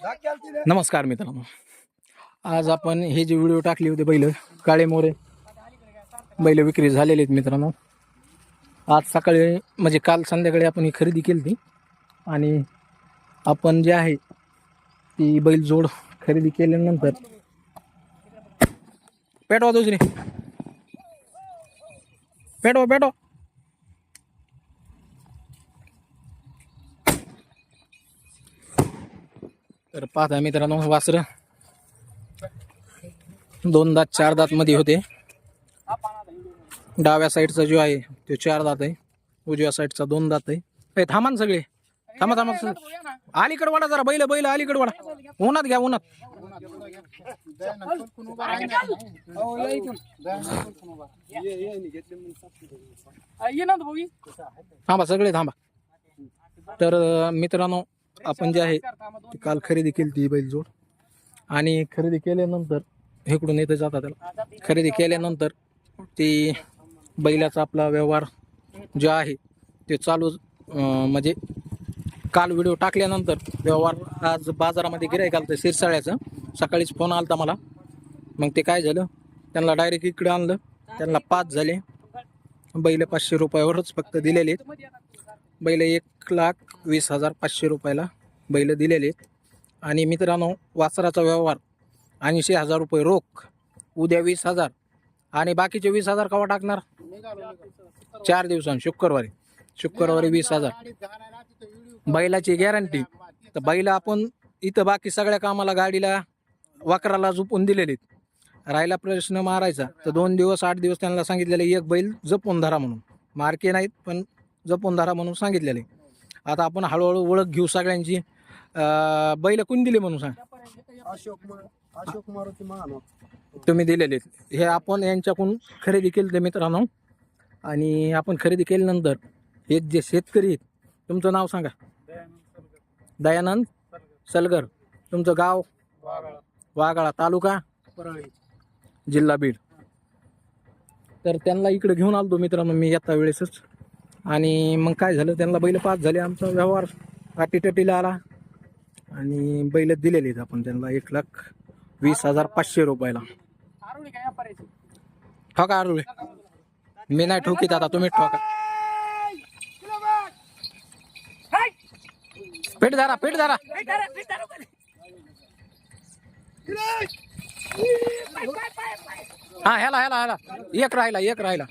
नमस्कार मित्रांनो. आज आपण हे जे व्हिडिओ टाकले होते बैल काळे मोरे बैल विक्री झालेले आहेत मित्रांनो. आज सकाळी म्हणजे काल संध्याकाळी आपण ही खरेदी केली ती आणि आपण जे आहे ती बैल जोड खरेदी केल्यानंतर पेटवा दुसरी. पेटवा पेटवा. तर पाहता मित्रांनो वासर दोन दात चार दात मध्ये होते. डाव्या साईडचा जो आहे तो चार दात आहे. उजव्या साईडचा दोन दात आहे. थांबा ना सगळे. थांबा थांबा सगळे. अलीकडे वाडा जरा बैल बैल अलीकडे वाडा उन्हात घ्या उन्हात. थांबा सगळे थांबा. तर मित्रांनो आपण जे आहे ती काल खरेदी केली ती बैलजोड आणि खरेदी केल्यानंतर इकडून येतं जातात त्याला. खरेदी केल्यानंतर ती बैलाचा आपला व्यवहार जो आहे ते चालू म्हणजे काल व्हिडिओ टाकल्यानंतर व्यवहार आज बाजारामध्ये गिराय आलं शिरसाळ्याचं. सकाळीच फोन आलता मला. मग ते काय झालं? त्यांना डायरेक्ट इकडे आणलं. त्यांना पाच झाले. बैल पाचशे रुपयावरच फक्त दिलेले आहेत. बैल एक लाख वीस हजार पाचशे रुपयाला बैल दिलेले आणि मित्रांनो वासराचा व्यवहार. ऐंशी हजार रुपये रोख उद्या वीस हजार. आणि बाकीचे वीस हजार कवा टाकणार? चार दिवसांनी शुक्रवारी. शुक्रवारी वीस हजार. बैलाची गॅरंटी तर बैल आपण इथं बाकी सगळ्या कामाला गाडीला वाकराला झोपून दिलेलीत आहेत. राहिला प्रश्न मारायचा. तर दोन दिवस आठ दिवस त्यांना सांगितलेलं एक बैल जपून धरा म्हणून. मारके नाहीत पण जपून धरा म्हणून सांगितलेले आता आपण हळूहळू ओळख घेऊ सगळ्यांची. अं, बैल कोण दिले म्हणून सांग? अशोक मा- अशोक मारुती महान. तुम्ही दिलेले आहेत. हे आपण यांच्याकडून खरेदी केलं ते मित्रांनो. आणि आपण खरेदी केल्यानंतर हे जे शेतकरी आहेत तुमचं नाव सांगा. दयानंद सलगर. तुमचं गाव? वाघाळा तालुका? परळी. जिल्हा बीड. तर त्यांना इकडे घेऊन आलो मित्रांनो मी येता वेळेसच. आणि मग काय झालं? त्यांना बैल पाच झाले. आमचा व्यवहार अटीटटीला आला. आणि बैल दिलेले आहेत आपण त्यांना एक लाख वीस हजार पाचशे रुपयाला ठोका आरुळे मी नाही ठोकीत आता तुम्ही ठोका पेट धरा पेट धरा हा ह्याला ह्याला ह्याला एक राहिला एक राहिला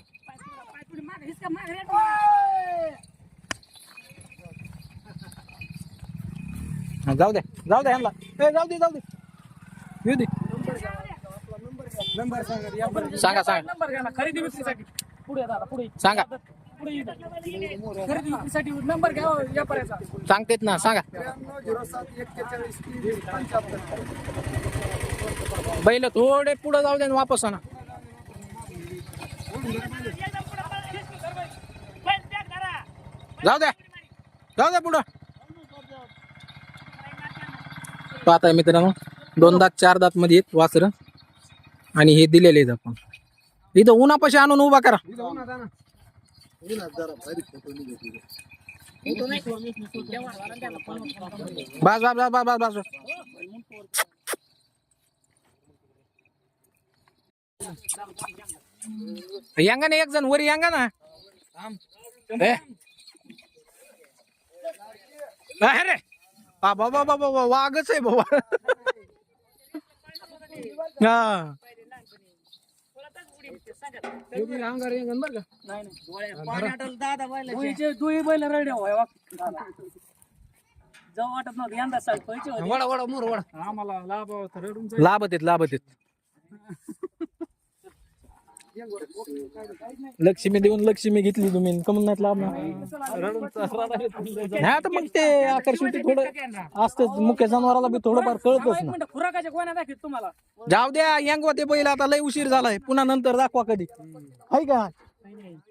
जाऊ दे जाऊ दे ह्याला ए, जाऊ दे जाऊ दे. येऊ दे. नंबर सांगा. सांगा नंबर घ्या ना खरेदी विक्रीसाठी. पुढे दादा पुढे. सांगा. पुढे ये. खरेदी विक्रीसाठी नंबर घ्या सांगतेत ना सांगा. त्र्याण्णव झिरो सात एक्केचाळीस तीस पंच्याहत्तर. बैल थोडे पुढे जाऊ दे आणि वापस आणा. जाऊ द्या जाऊ द्या पुढं. पाहताय मित्रांनो दोन दात चार दात मध्ये आहेत वासर. आणि हे दिलेले आहेत आपण. इथं उन्हापाशी आणून उभा करा. बस बस बस बस बस बस. यांगा ना एक जण वर यांगा ना. अरे. बाबा बाबा बाबा वाघच आहे बाबा. हा. दुई बैल रेडी व्हाय वा जाऊ वाटत नव्हतं यंदा पैसे वडा वडा मोर वडा. आम्हाला लाभ होता रडून लाभत आहेत लाभत आहेत. लक्ष्मी देऊन लक्ष्मी घेतली तुम्ही. कमून नाही लाभ नाही आता मग ते आकर्षित थोडं असतंच. मुख्य जनावराला बी थोडंफार कळतच ना. खुराकाच्या दाखवत तुम्हाला. जाऊ द्या यंगवा ते बैल आता लय उशीर झालाय. पुन्हा नंतर दाखवा कधी. हाय का?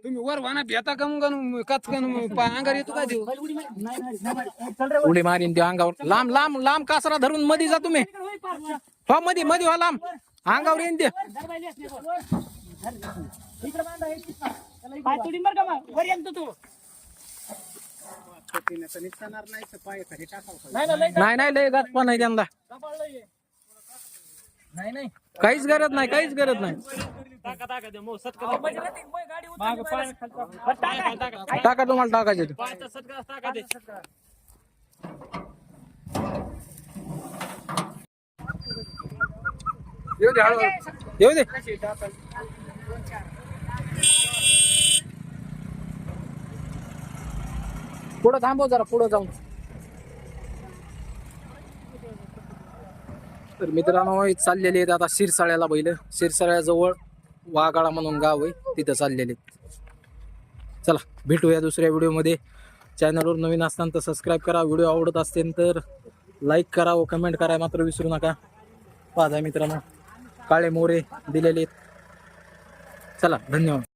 तुम्ही वर वाना भेटा कम कन कच अंगार येतो काय देऊ उडी मारीन ते अंगावर. लांब लांब लांब कासरा धरून मध्ये जा तुम्ही. हो मध्ये मध्ये व्हा लांब. अंगावर येईन ते. नाही का मग. वर येतो तू नाही लय नाही नाही लय गाठ पण नाही त्यांना. नाही नाही काहीच गरज नाही काहीच गरज नाही टाका. टाका तुम्हाला टाकायचे. येऊ दे. येऊ दे पुढं थांबव जरा पुढं जाऊन. तर मित्रांनो चाललेले आहेत आता शिरसाळ्याला बैल. शिरसाळ्याजवळ वागाळा म्हणून गाव आहे तिथं चाललेले आहेत. चला भेटूया दुसऱ्या व्हिडिओमध्ये. चॅनलवर नवीन असताना तर सबस्क्राईब करा. व्हिडिओ आवडत असतील तर लाईक करा व कमेंट करा मात्र विसरू नका. पाहा मित्रांनो काळे मोरे दिलेले आहेत. चला धन्यवाद.